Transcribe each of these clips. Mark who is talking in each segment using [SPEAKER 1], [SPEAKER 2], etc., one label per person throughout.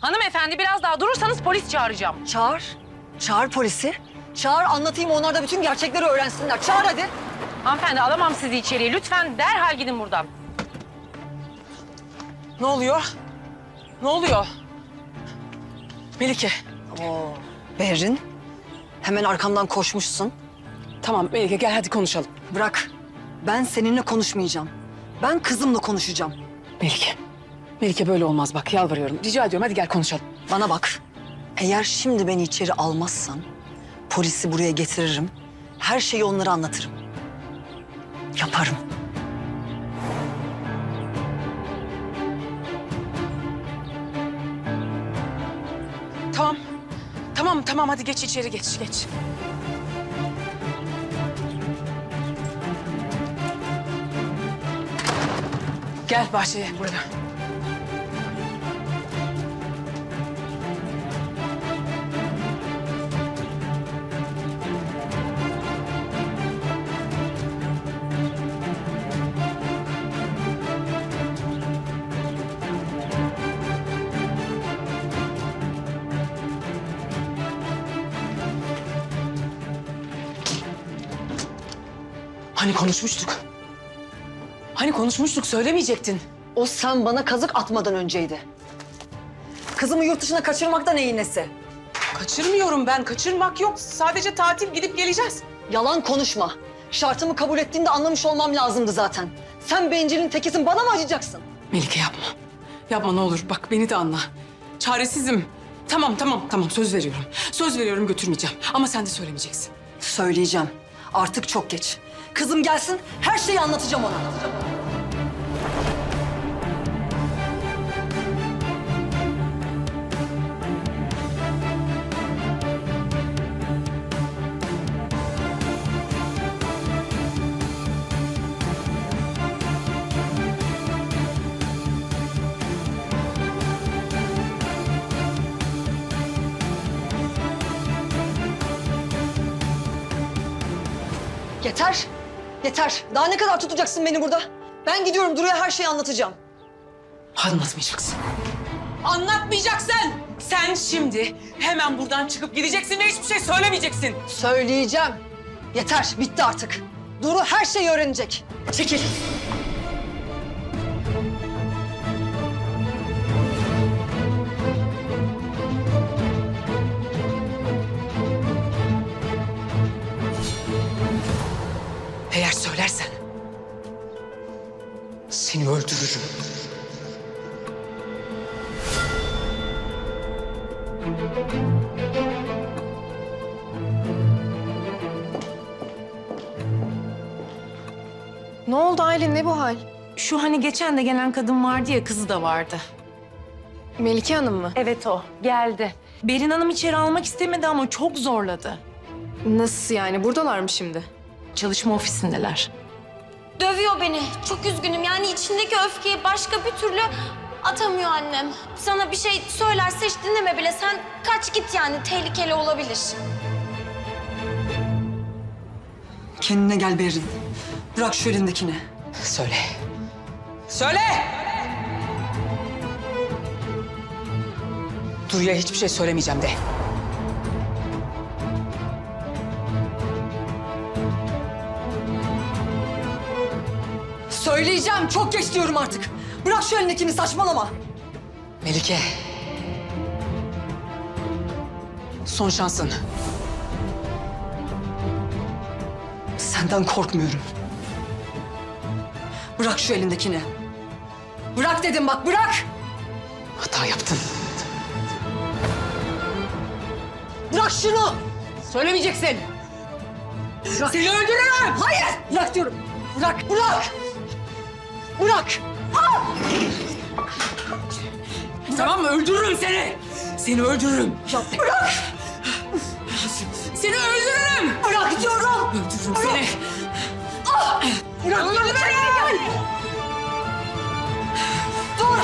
[SPEAKER 1] Hanımefendi biraz daha durursanız polis çağıracağım.
[SPEAKER 2] Çağır. Çağır polisi. Çağır anlatayım onlar da bütün gerçekleri öğrensinler. Çağır hadi.
[SPEAKER 1] Hanımefendi alamam sizi içeriye. Lütfen derhal gidin buradan.
[SPEAKER 3] Ne oluyor? Ne oluyor? Melike.
[SPEAKER 2] Oo, Berrin. Hemen arkamdan koşmuşsun.
[SPEAKER 3] Tamam Melike gel hadi konuşalım.
[SPEAKER 2] Bırak. Ben seninle konuşmayacağım. Ben kızımla konuşacağım.
[SPEAKER 3] Melike. Melike böyle olmaz bak yalvarıyorum. Rica ediyorum hadi gel konuşalım.
[SPEAKER 2] Bana bak. Eğer şimdi beni içeri almazsan polisi buraya getiririm. Her şeyi onlara anlatırım. Yaparım.
[SPEAKER 3] Tamam. Tamam tamam hadi geç içeri geç geç. Gel bahçeye burada. Hani konuşmuştuk? Hani konuşmuştuk söylemeyecektin.
[SPEAKER 2] O sen bana kazık atmadan önceydi. Kızımı yurt dışına kaçırmakta neyin nesi?
[SPEAKER 3] Kaçırmıyorum ben. Kaçırmak yok. Sadece tatil gidip geleceğiz.
[SPEAKER 2] Yalan konuşma. Şartımı kabul ettiğinde anlamış olmam lazımdı zaten. Sen bencilin tekisin, bana mı acıyacaksın?
[SPEAKER 3] Melike yapma. Yapma ne olur. Bak beni de anla. Çaresizim. Tamam tamam tamam söz veriyorum. Söz veriyorum götürmeyeceğim. Ama sen de söylemeyeceksin.
[SPEAKER 2] Söyleyeceğim. Artık çok geç. Kızım gelsin, her şeyi anlatacağım ona. Yeter. Yeter. Daha ne kadar tutacaksın beni burada? Ben gidiyorum. Duru'ya her şeyi anlatacağım.
[SPEAKER 3] Anlatmayacaksın. Anlatmayacaksın. Sen şimdi hemen buradan çıkıp gideceksin ve hiçbir şey söylemeyeceksin.
[SPEAKER 2] Söyleyeceğim. Yeter. Bitti artık. Duru her şeyi öğrenecek. Çekil.
[SPEAKER 3] Seni öldürürüm.
[SPEAKER 4] Ne oldu Aylin ne bu hal?
[SPEAKER 1] Şu hani geçen de gelen kadın vardı ya kızı da vardı.
[SPEAKER 4] Melike Hanım mı?
[SPEAKER 1] Evet o geldi. Berin Hanım içeri almak istemedi ama çok zorladı.
[SPEAKER 4] Nasıl yani buradalar mı şimdi?
[SPEAKER 1] Çalışma ofisindeler.
[SPEAKER 5] Dövüyor beni. Çok üzgünüm. Yani içindeki öfkeyi başka bir türlü atamıyor annem. Sana bir şey söylerse hiç dinleme bile. Sen kaç git yani. Tehlikeli olabilir.
[SPEAKER 2] Kendine gel Berrin. Bırak şu elindekini.
[SPEAKER 3] Söyle. Söyle! Duru'ya hiçbir şey söylemeyeceğim de.
[SPEAKER 2] Söyleyeceğim. Çok geç diyorum artık. Bırak şu elindekini saçmalama.
[SPEAKER 3] Melike. Son şansın.
[SPEAKER 2] Senden korkmuyorum. Bırak şu elindekini. Bırak dedim bak bırak.
[SPEAKER 3] Hata yaptın.
[SPEAKER 2] Bırak şunu.
[SPEAKER 3] Söylemeyeceksin.
[SPEAKER 2] Bırak.
[SPEAKER 3] Seni öldürürüm.
[SPEAKER 2] Hayır. Bırak diyorum. Bırak. Bırak. Bırak.
[SPEAKER 3] Tamam mı? Öldürürüm seni. Seni öldürürüm.
[SPEAKER 2] Ya bırak.
[SPEAKER 3] Seni öldürürüm.
[SPEAKER 2] Bırak diyorum.
[SPEAKER 3] Öldürürüm seni.
[SPEAKER 2] Bırak.
[SPEAKER 3] Öldürürüm.
[SPEAKER 2] Dur.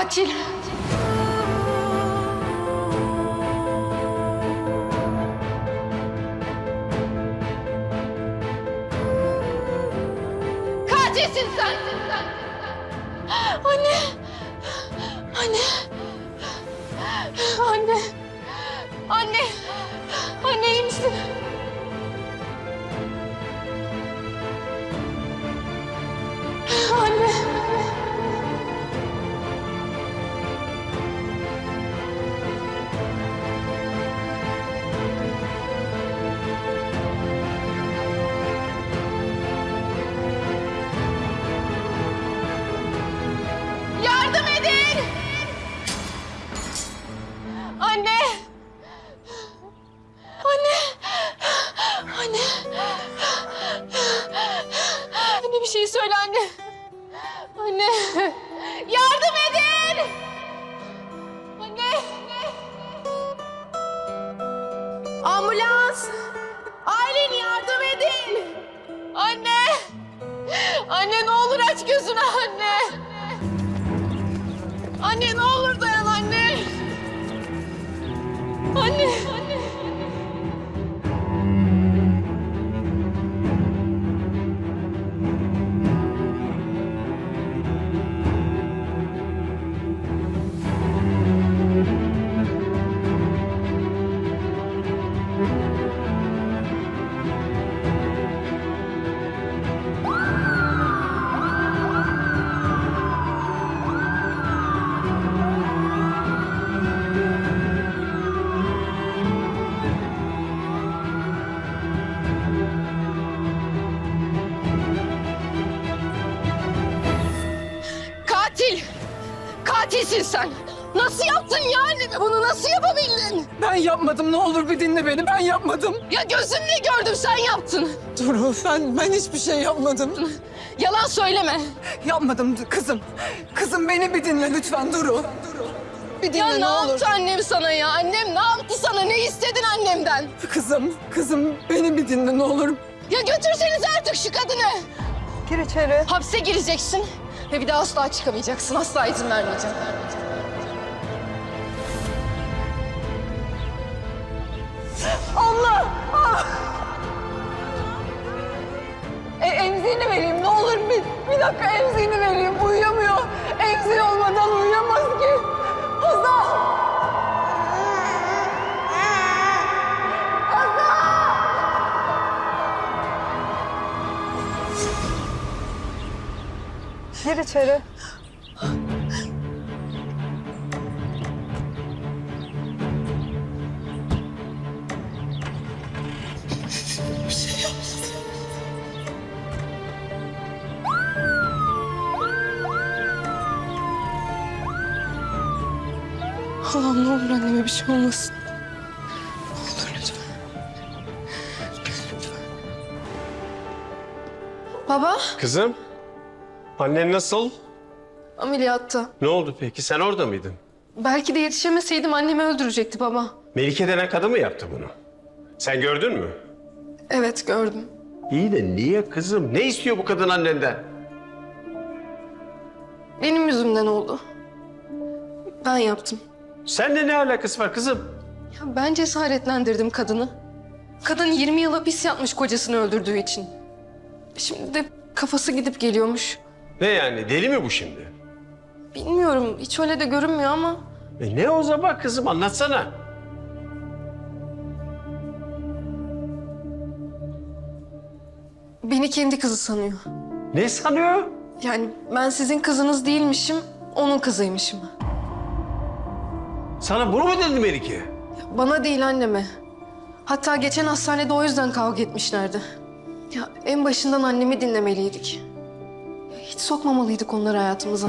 [SPEAKER 4] Katil. Anne ne olur Katilsin sen. Nasıl yaptın ya anneme bunu nasıl yapabildin?
[SPEAKER 3] Ben yapmadım ne olur bir dinle beni ben yapmadım.
[SPEAKER 4] Ya gözümle gördüm sen yaptın.
[SPEAKER 3] Duru ben, ben hiçbir şey yapmadım.
[SPEAKER 4] Yalan söyleme.
[SPEAKER 3] Yapmadım kızım. Kızım beni bir dinle lütfen Duru. Bir dinle
[SPEAKER 4] Ya ne
[SPEAKER 3] ne olur.
[SPEAKER 4] yaptı annem sana ya? Annem ne yaptı sana? Ne istedin annemden?
[SPEAKER 3] Kızım, kızım beni bir dinle ne olur.
[SPEAKER 4] Ya götürseniz artık şu kadını.
[SPEAKER 3] Gir içeri.
[SPEAKER 4] Hapse gireceksin ve bir daha asla çıkamayacaksın. Asla izin vermeyeceğim.
[SPEAKER 3] E, emziğini vereyim ne olur bir, bir dakika emziğini vereyim uyuyamıyor. Emziği olmadan uyuyamaz ki. Hazal! Gir içeri.
[SPEAKER 4] Allah'ım ne olur anneme bir şey olmasın. Ne olur lütfen. Baba,
[SPEAKER 6] Kızım, annen nasıl?
[SPEAKER 4] ameliyatta.
[SPEAKER 6] Ne oldu peki? Sen orada mıydın?
[SPEAKER 4] Belki de yetişemeseydim annemi öldürecekti baba.
[SPEAKER 6] Melike denen kadın mı yaptı bunu? Sen gördün mü?
[SPEAKER 4] Evet gördüm.
[SPEAKER 6] İyi de niye kızım? Ne istiyor bu kadın annenden?
[SPEAKER 4] Benim yüzümden oldu. Ben yaptım.
[SPEAKER 6] Seninle ne alakası var kızım?
[SPEAKER 4] Ya ben cesaretlendirdim kadını. Kadın 20 yıl hapis yatmış kocasını öldürdüğü için. Şimdi de kafası gidip geliyormuş.
[SPEAKER 6] Ne yani? Deli mi bu şimdi?
[SPEAKER 4] Bilmiyorum hiç öyle de görünmüyor ama
[SPEAKER 6] E ne o zaman kızım? Anlatsana.
[SPEAKER 4] beni kendi kızı sanıyor.
[SPEAKER 6] Ne sanıyor?
[SPEAKER 4] Yani ben sizin kızınız değilmişim, onun kızıymışım.
[SPEAKER 6] Sana bunu mu dedi Melike?
[SPEAKER 4] Bana değil anneme. Hatta geçen hastanede o yüzden kavga etmişlerdi. Ya en başından annemi dinlemeliydik. Sokmamalıydık onları hayatımıza.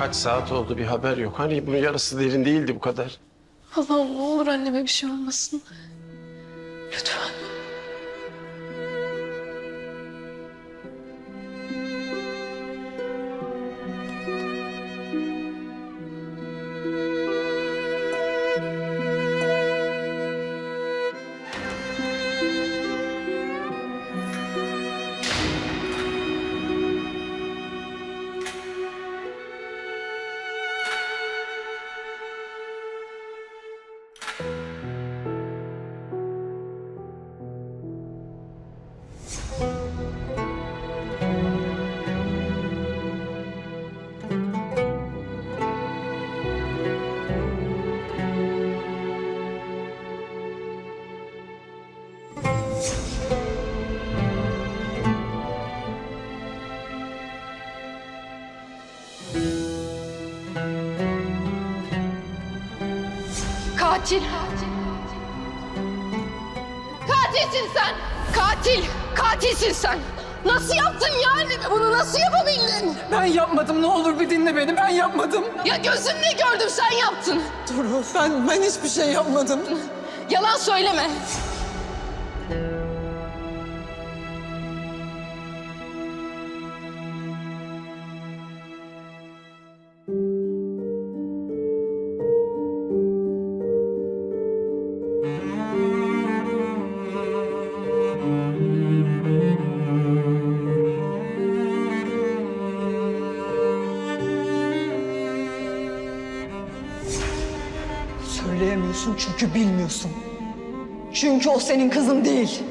[SPEAKER 6] Kaç saat oldu bir haber yok. Hani bunun yarısı derin değildi bu kadar.
[SPEAKER 4] Allah'ım ne olur anneme bir şey olmasın.
[SPEAKER 7] Katil. Katilsin sen. Katil. Katilsin sen. Nasıl yaptın ya anneme bunu? Nasıl yapabildin?
[SPEAKER 3] Ben yapmadım ne olur bir dinle beni ben yapmadım.
[SPEAKER 7] Ya gözümle gördüm sen yaptın.
[SPEAKER 3] Duru ben, ben hiçbir şey yapmadım.
[SPEAKER 7] Yalan söyleme.
[SPEAKER 2] Çünkü bilmiyorsun. Çünkü o senin kızın değil.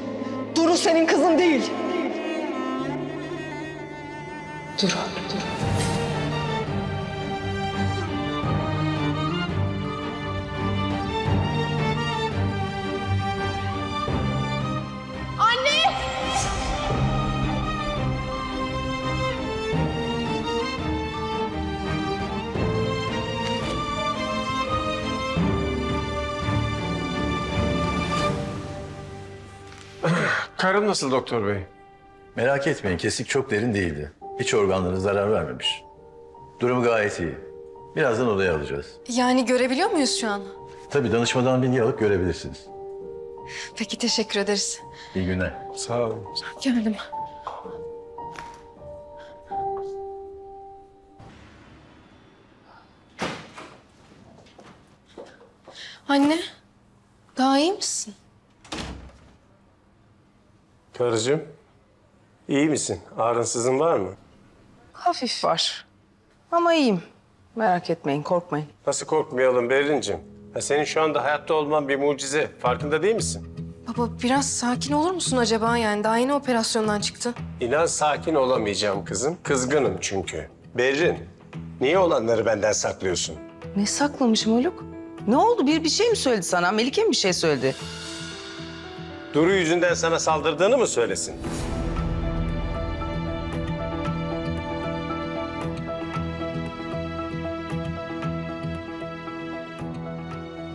[SPEAKER 2] Duru senin kızın değil.
[SPEAKER 3] Duru, Duru.
[SPEAKER 6] Karım nasıl doktor bey?
[SPEAKER 8] Merak etmeyin kesik çok derin değildi. İç organlarına zarar vermemiş. Durumu gayet iyi. Birazdan odaya alacağız.
[SPEAKER 4] Yani görebiliyor muyuz şu an?
[SPEAKER 8] Tabii danışmadan bilgi alıp görebilirsiniz.
[SPEAKER 4] Peki teşekkür ederiz.
[SPEAKER 8] İyi günler.
[SPEAKER 6] Sağ olun.
[SPEAKER 4] Geldim. Anne, daha iyi misin?
[SPEAKER 6] Karıcığım, iyi misin? Ağrınsızın var mı?
[SPEAKER 9] Hafif var. Ama iyiyim. Merak etmeyin, korkmayın.
[SPEAKER 6] Nasıl korkmayalım Berincim? Senin şu anda hayatta olman bir mucize. Farkında değil misin?
[SPEAKER 4] Baba biraz sakin olur musun acaba? Yani daha yeni operasyondan çıktı.
[SPEAKER 6] İnan sakin olamayacağım kızım. Kızgınım çünkü. Berrin, niye olanları benden saklıyorsun?
[SPEAKER 9] Ne saklamışım Haluk? Ne oldu? Bir bir şey mi söyledi sana? Melike mi bir şey söyledi?
[SPEAKER 6] Duru yüzünden sana saldırdığını mı söylesin?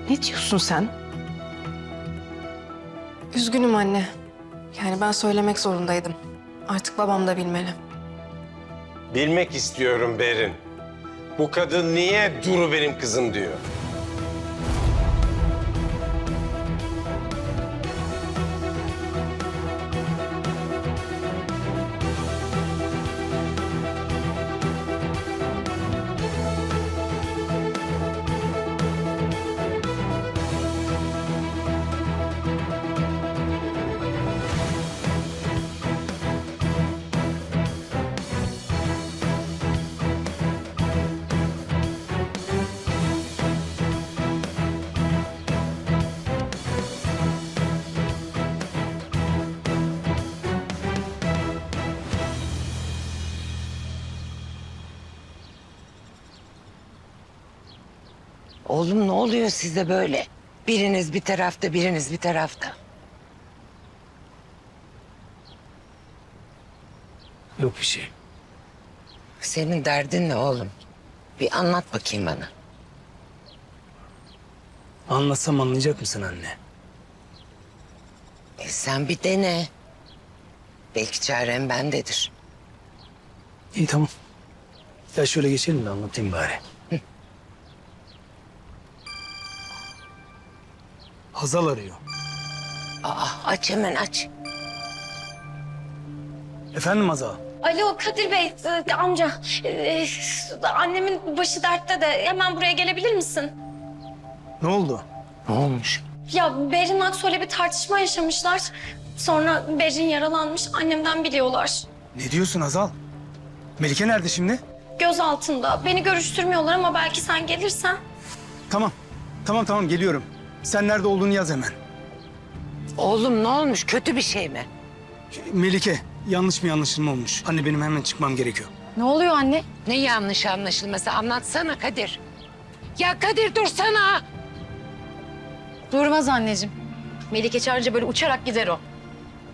[SPEAKER 9] Ne diyorsun sen?
[SPEAKER 4] Üzgünüm anne. Yani ben söylemek zorundaydım. Artık babam da bilmeli.
[SPEAKER 6] Bilmek istiyorum Berin. Bu kadın niye Duru benim kızım diyor?
[SPEAKER 10] Oğlum ne oluyor size böyle? Biriniz bir tarafta, biriniz bir tarafta.
[SPEAKER 11] Yok bir şey.
[SPEAKER 10] Senin derdin ne oğlum? Bir anlat bakayım bana.
[SPEAKER 11] Anlatsam anlayacak mısın anne?
[SPEAKER 10] E sen bir dene. Belki çaren bendedir.
[SPEAKER 11] İyi tamam. Ya şöyle geçelim de anlatayım bari. Hazal arıyor.
[SPEAKER 10] Aa, aç hemen aç.
[SPEAKER 11] Efendim Hazal?
[SPEAKER 5] Alo Kadir Bey, e, amca. e, annemin başı dertte de hemen buraya gelebilir misin?
[SPEAKER 11] Ne oldu?
[SPEAKER 10] Ne olmuş?
[SPEAKER 5] Ya Berin Aksoy'la bir tartışma yaşamışlar. Sonra Berin yaralanmış, annemden biliyorlar.
[SPEAKER 11] Ne diyorsun Hazal? Melike nerede şimdi?
[SPEAKER 5] Göz altında. Beni görüştürmüyorlar ama belki sen gelirsen.
[SPEAKER 11] Tamam. Tamam tamam geliyorum. Sen nerede olduğunu yaz hemen.
[SPEAKER 10] Oğlum ne olmuş? Kötü bir şey mi?
[SPEAKER 11] Melike yanlış bir anlaşılma olmuş. Anne benim hemen çıkmam gerekiyor.
[SPEAKER 1] Ne oluyor anne?
[SPEAKER 10] Ne yanlış anlaşılması anlatsana Kadir. Ya Kadir dursana.
[SPEAKER 1] Durmaz anneciğim. Melike çağırınca böyle uçarak gider o.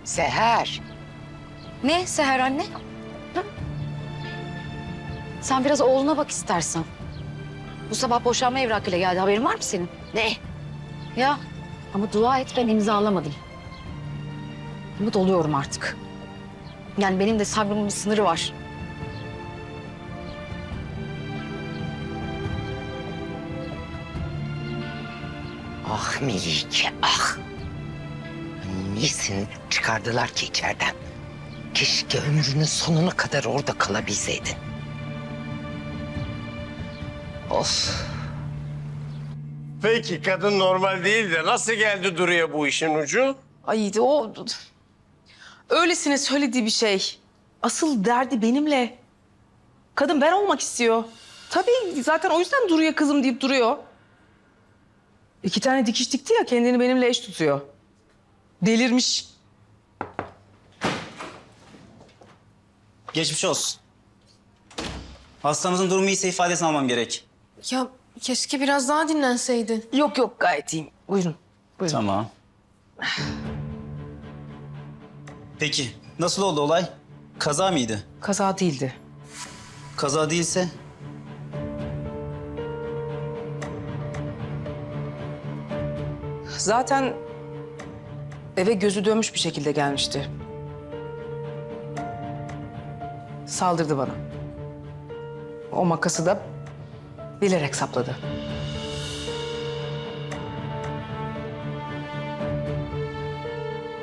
[SPEAKER 10] Seher.
[SPEAKER 1] Ne Seher anne? Hı? Sen biraz oğluna bak istersen. Bu sabah boşanma evrakıyla geldi. Haberin var mı senin?
[SPEAKER 10] Ne?
[SPEAKER 1] Ya ama dua et ben imzalamadım. Umut oluyorum artık. Yani benim de sabrımın bir sınırı var.
[SPEAKER 10] Ah Melike ah. Niyesin çıkardılar ki içeriden? Keşke ömrünün sonuna kadar orada kalabilseydin. Of.
[SPEAKER 6] Peki kadın normal değil de nasıl geldi Duru'ya bu işin ucu?
[SPEAKER 9] Ay o öylesine söylediği bir şey. Asıl derdi benimle. Kadın ben olmak istiyor. Tabii zaten o yüzden Duru'ya kızım deyip duruyor. İki tane dikiş dikti ya kendini benimle eş tutuyor. Delirmiş.
[SPEAKER 12] Geçmiş olsun. Hastamızın durumu iyiyse ifadesini almam gerek.
[SPEAKER 4] Ya keşke biraz daha dinlenseydin.
[SPEAKER 9] Yok yok gayet iyiyim. Buyurun. Buyurun.
[SPEAKER 12] Tamam. Peki nasıl oldu olay? Kaza mıydı?
[SPEAKER 9] Kaza değildi.
[SPEAKER 12] Kaza değilse
[SPEAKER 9] Zaten eve gözü dönmüş bir şekilde gelmişti. Saldırdı bana. O makası da bilerek sapladı.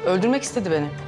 [SPEAKER 9] Öldürmek istedi beni.